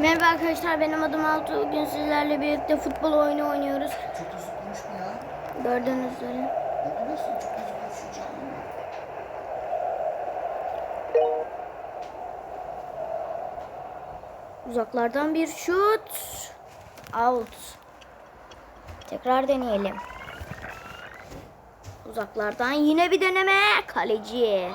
Merhaba arkadaşlar benim adım Altuğ. Bugün sizlerle birlikte futbol oyunu oynuyoruz. Çok hızlı konuşma ya. Gördüğünüz üzere. Uzaklardan bir şut. Out. Tekrar deneyelim. Uzaklardan yine bir deneme. Kaleci.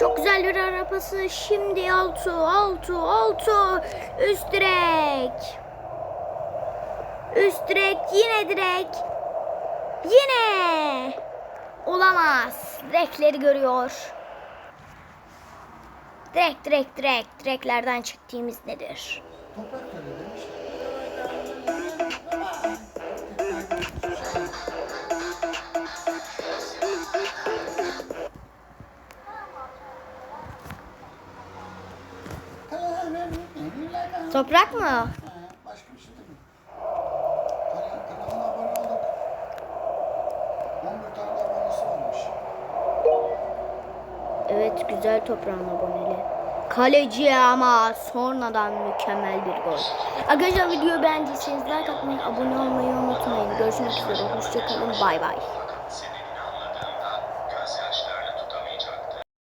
Çok güzel bir arabası. Şimdi Altu, Altu, Altu. Üst direk. Üst direk, yine direk. Yine. Olamaz. Direkleri görüyor. Direk, direk, direk. Direklerden çektiğimiz nedir? Toprak Toprak mı? Başka bir şey değil mi? Kanal, kanalına abone olduk. 11 tane de abonesi varmış. Evet güzel toprağın aboneli. Kaleci ama sonradan mükemmel bir gol. Arkadaşlar videoyu beğendiyseniz like atmayı, abone olmayı unutmayın. Görüşmek üzere. Hoşçakalın. Bay bay.